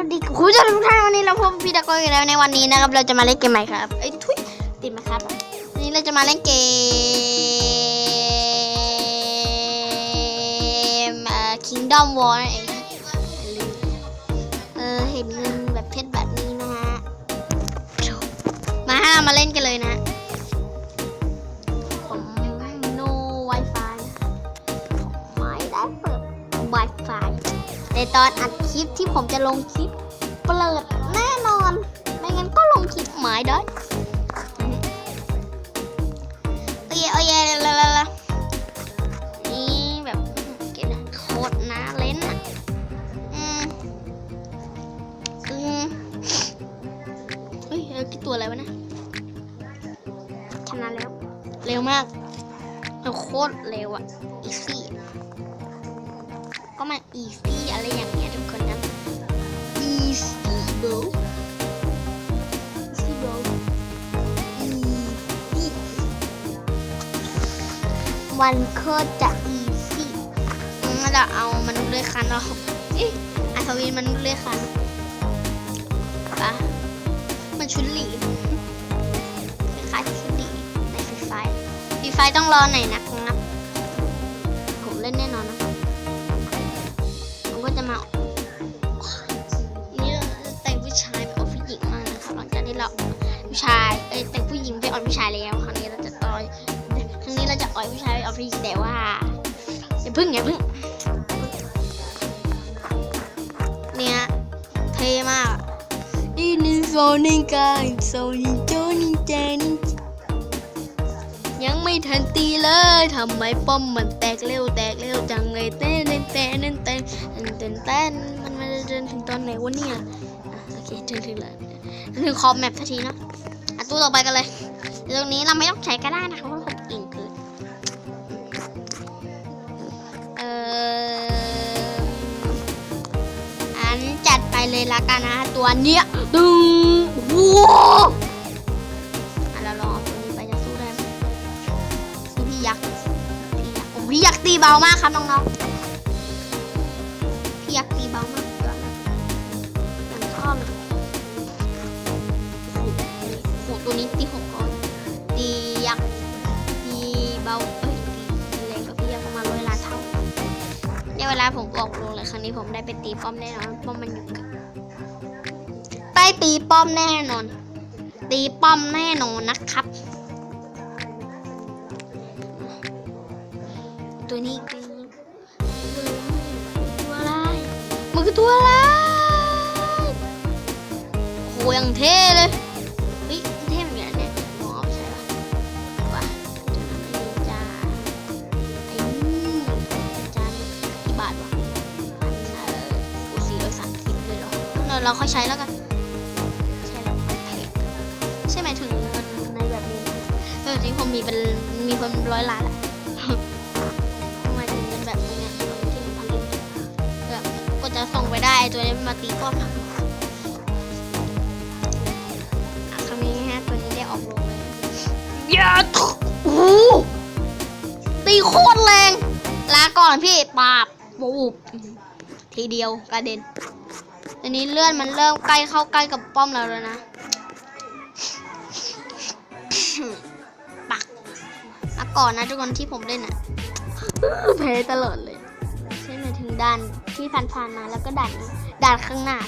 วัสดีคุณผู้ชมทุกท่านวันนี้เราพบพี่ตะโกนกันแล้วในวันนี้นะครับ เราจะมาเล่นเกมใหม่ครับเอ้ทุยติดไหมครับวันนี้เราจะมาเล่นเกมเอ่อ Kingdom War นั่นเองเออเห็นเงินแบบเพชรแบบนี้นะฮะมาห้ามาเล่นกันเลยนะผม no Wi-Fi ผมไม่ได้เปิด Wi-Fi แต่ตอนอัดคลิปที่ผมจะลงคลิปเปิดแน่นอน ไม่งั้นก็ลงคลิปหมายได้โอ้ยโอ้ยละละละนี่แบบเกมโคตรน่าเล่นอะอืมอืมเฮ้ยเออกี่ตัวอะไรวะเนะชนะแล้ว เร็วมากมันโคตรเร็วอะอีซี่ ก็มัน easy อะไรอย่างเงี้ยทุกคนนะ easy bro easy bro easy มันโคตรจะ easy อืมเราเอามนุษย์เลื้อยคลานเราเอ๊ะอัศวินมนุษย์เลื้อยคลานปะมันชุนหลีคล้ายๆชุนหลีในฟรีไฟฟรีไฟต้องรอหน่อยนะครับผมเล่นแน่นอนนะครับผ มก็จะมานี่เราจะแต่งผู้ชายไปออกผู้หญิงมากนะครับหลังจากที่เราผู้ชายเอ้ยแต่งผู้หญิงไปออกผู้ชายแล้วครั้งนี้เราจะต่อยครั้งนี้เราจะอ่อยผู้ชายไปออกผู้หญิงแต่ว่าอย่าพึ่งอย่าพึ่งเนี่ยเท่มากอีนิโซนิก ไม่ทันตีเลยทำไมป้อมมันแตกเร็วแตกเร็วจังเลยเต้นเต้นเต้นเต้นเต้นเต้นเต้นมันมาเดินถึงตอนไหนวะเนี่ยโอเคถึงถึงเลยถึงขอบแมปทันทีเนาะอะตู้ต่อไปกันเลยตรงนี้เราไม่ต้องใช้ก็ได้นะคะเพราะผมเก่งเกินเอออันจัดไปเลยละกันนะตัวเนี้ยตึงว้า พี่อยักตีเบามากครับน้องๆพี่อยักตีเบามากก่อนนะอย่างชอบเลยโหตัวนี้ตีหกก้อนตียักษ์ตีเบาเอ้ยตีแรงกว่าพี่ยักษ์ประมาณร้อยล้านเท่าในเวลาผมออกลงเลยครั้งนี้ผมได้ไปตีป้อมแน่นอนป้อมมันอยู่ไกลได้ตีป้อมแน่นอน ตีป้อมแน่นอนนะครับ ตัวนี้คือตัวอะไรมันคือตัวอะไรโหยังเท่เลยเฮ้ยเท่เหมือนกันเนี่ยมองเอาไปใช่ปะว่าตัวนั้นไม่มีจ้าไอ้นี่จ้ากี่บาทวะเออสี่ร้อยสามสิบเลยเหรอเราเราค่อยใช้แล้วกันใช่แล้วแพงใช่ไหมถึงในแบบนี้เออจริงผมมีเป็นมีคนร้อยล้านละ จะส่งไปได้ไอ้ตัวนี้มันมาตีป้อมอะครั้งนี้ฮะตัวนี้ได้ออกโรงเลยยาโอ้โหตีโคตรแรงลาก่อนพี่ปาบบูบทีเดียวกระเด็นตอนนี้เลื่อนมันเริ่มใกล้เข้าใกล้กับป้อมเราแล้วนะปักมาก่อนนะทุกคนที่ผมเล่นอะแพ้ตลอดเลย ด่านที่ผ่านๆมาแล้วก็ด่านด่านข้างหน้า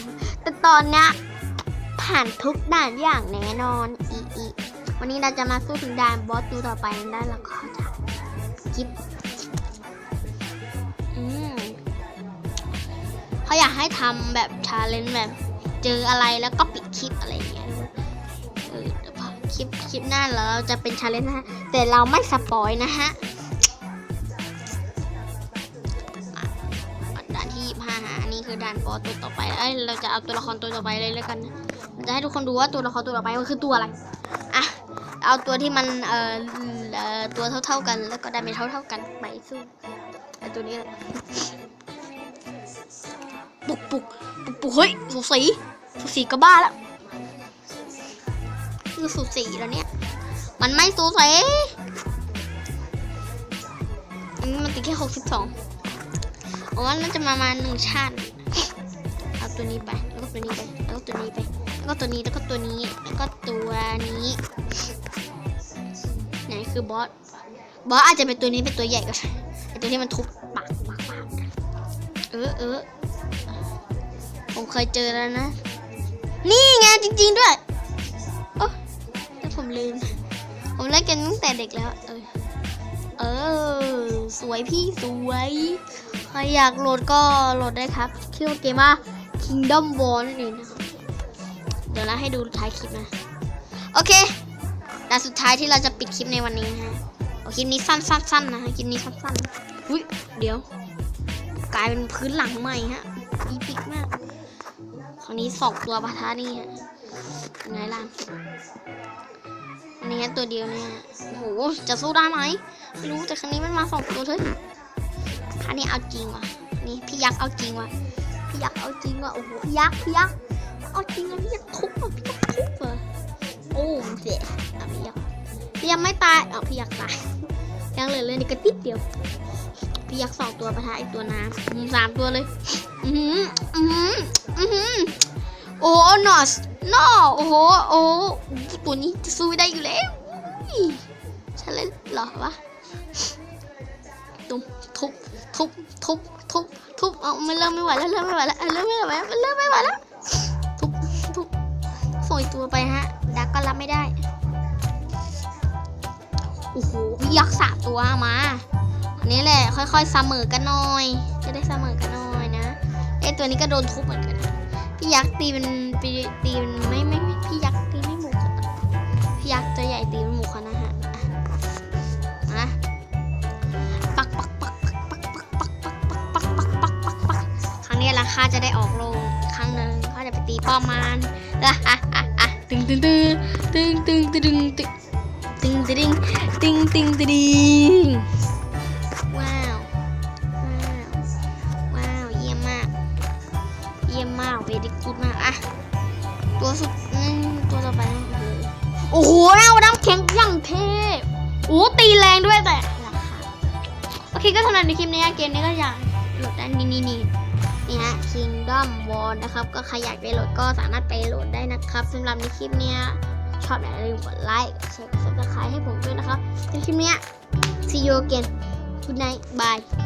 แต่ตอนเนี้ยผ่านทุกด่านอย่างแน่นอนอีอีวันนี้เราจะมาสู้ถึงด่านบอสตัวต่อไปได้แล้วก็จะกิฟอืมเขาอยากให้ทำแบบชาเลนจ์แบบ เจออะไรแล้วก็ปิดคลิปอะไรอย่างเงี้ยเออคลิปคลิปหน้าแล้วเราจะเป็นชาเลนจ์นะฮะแต่เราไม่สปอยนะฮะ อันนี้คือด่านบอตัวต่อไปเอ้ยเราจะเอาตัวละครตัวต่อไปเลยแล้วกันเราจะให้ทุกคนดูว่าตัวละครตัวต่อไปมันคือตัวอะไรอะเอาตัวที่มันเอ่อเอตัวเท่า ๆกัน แล้วก็ดาเมจเท่าๆกันไปสู้ไอตัวนี้แหละปุกปุกปุกปุกเฮ้ยสูสีสูสีก็บ้าแล้วคือสูสีแล้วเนี่ย มันไม่สูสีอันนี้มันติดแค่หกสิบสองผมว่าน่าจะประมาณหนึ่งชาติ ตัวนี้ไปแล้วก็ตัวนี้ไปแล้วก็ตัวนี้ไปแล้วก็ตัวนี้แล้วก็ตัวนี้แล้วก็ตัวนี้ไหนคือบอสบอสอาจจะเป็นตัวนี้เป็นตัวใหญ่ก็ใช่ไอตัวที่มันทุบปากปากปากเออเออผมเคยเจอแล้วนะ นี่ไงจริง ๆด้วยโอ้แต่ผมลืม ผมเล่นกันตั้งแต่เด็กแล้ว เออเออ สวยพี่สวย ใครอยากโหลดก็โหลดได้ครับ ชื่อเกมว่า Kingdom War นั่นเองนะครับ เดี๋ยวเราให้ดูท้ายคลิปนะ โอเคด่านสุดท้ายที่เราจะปิดคลิปในวันนี้นะฮะเอคลิปนี้สั้นๆๆนะฮะคลิปนี้สั้นๆอุ้ยเดี๋ยว กลายเป็นพื้นหลังใหม่ฮะ อีพิกมาก คราวนี้สองตัวปะทะนี่ฮะไงล่ะอันนี้ตัวเดียวเนี่ยโอ้โหจะสู้ได้ไหม ไม่รู้แต่ครั้งนี้มันมาสองตัวเฉยครั้งนี้เอาจริงว่ะ นี่พี่ยักษ์เอาจริงว่ะ พี่ยักษ์เอาจริงว่ะโอ้โหพี่ยักษ์พี่ยักษ์เอาจริงว่ะพี่ยักษ์ทุบว่ะพี่ยักษ์ทุบว่ะโอ้เสียอะพี่ยักษ์พี่ยักไม่ตายเอาพี่ยักษ์ตายยังเหลือเลยนี่กระติดเดียวพี่ยักษ์สองตัวประทะอีกตัวน้ำอืมสามตัวเลยอือหืออือหืออือหือโอ้นอสนอโอ้โหโอ้ตัวนี้จะสู้ไม่ได้อยู่แล้วอุ๊ยฉันเล่นหรอวะตุ้มทุบทุบทุบทุบทุบ เอามันเริ่มไม่ไหวแล้วเริ่มไม่ไหวแล้วเริ่มไม่ไหวแล้วเริ่มไม่ไหวแล้วทุบทุบส่งอีกตัวไปฮะดักก็รับไม่ได้โอ้โหมียักษ์สามตัวมาอันนี้แหละค่อยๆเสมอกันหน่อย จะได้เสมอกันหน่อยนะไอตัวนี้ก็โดนทุบเหมือนกันพี่ยักษ์ตีมันตีมันไม่ไม่ ครั้าจะได้ออกโรงครั้งหนึ่งเขาจะไปตีป้อมมันอะอะอะอะตึงตึงตึงตึงตึงตึงตึงตึงติงติงติงติงติงว้าวว้าวว้าวเยี่ยมมาก เยี่ยมมากเวดิกูดมากอะตัวสุดอืมตัวต่อไปนะโอ้โหเอาน้ำแข็งอย่างเทพโอ้ตีแรงด้วยแต่ราคาโอเคก็สำหรับในคลิปนี้เกมนี้ก็อยากโหลดได้นี่นี่นี่ นี่ฮะ Kingdom War นะครับ ก็ใครอยากไปโหลดก็สามารถไปโหลดได้นะครับสำหรับในคลิปเนี้ยชอบอย่าลืมกดไลค์แชร์กดซับสไครต์ให้ผมด้วยนะครับในคลิปเนี้ย see you again good night bye